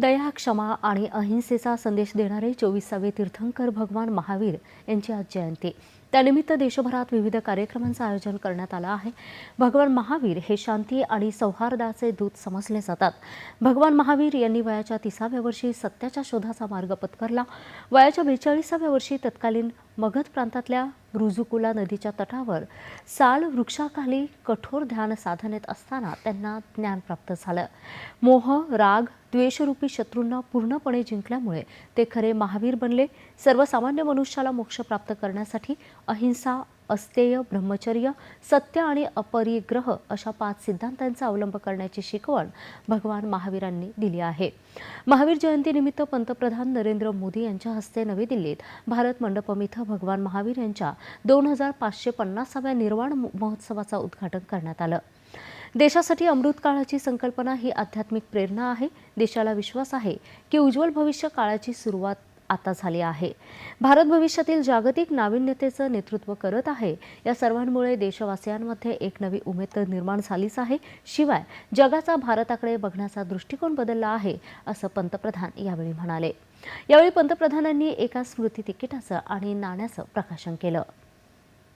दया क्षमा आणि अहिंसेचा संदेश देणारे चोवीसावे तीर्थंकर भगवान महावीर यांची आज जयंती. त्यानिमित्त देशभरात विविध कार्यक्रमांचं आयोजन करण्यात आलं आहे. भगवान महावीर हे शांती आणि सौहार्दाचे दूत समजले जातात. भगवान महावीर यांनी वयाच्या तिसाव्या वर्षी सत्याच्या शोधाचा मार्ग पत्करला. वयाच्या बेचाळीसाव्या वर्षी तत्कालीन मगध प्रांतातल्या रुजुकुला नदीच्या तटावर साल वृक्षाखाली कठोर ध्यान साधनेत असताना त्यांना ज्ञान प्राप्त झालं. मोह राग द्वेषरूपी शत्रूंना पूर्णपणे जिंकल्यामुळे ते खरे महावीर बनले. सर्वसामान्य मनुष्याला मोक्ष प्राप्त करण्यासाठी अहिंसा अस्तेय ब्रह्मचर्य सत्य आणि अपरिग्रह अशा पाच सिद्धांतांचा अवलंब करण्याची शिकवण भगवान महावीरांनी दिली आहे. महावीर जयंतीनिमित्त पंतप्रधान नरेंद्र मोदी यांच्या हस्ते नवी दिल्लीत भारत मंडपम इथं भगवान महावीर यांच्या दोन हजार पाचशे पन्नासाव्या निर्वाण महोत्सवाचं उद्घाटन करण्यात आलं. देशासाठी अमृत काळाची संकल्पना ही आध्यात्मिक प्रेरणा आहे. देशाला विश्वास आहे की उज्ज्वल भविष्य काळाची सुरुवात आता झाली आहे. भारत भविष्यातील जागतिक नाविन्यतेचं नेतृत्व करत आहे. या सर्वांमुळे देशवासियांमध्ये एक नवी उमेद तर निर्माण झालीच आहे. शिवाय जगाचा भारताकडे बघण्याचा दृष्टिकोन बदलला आहे असं पंतप्रधान यावेळी म्हणाले. यावेळी पंतप्रधानांनी एका स्मृती तिकिटाचं आणि नाण्याचं प्रकाशन केलं.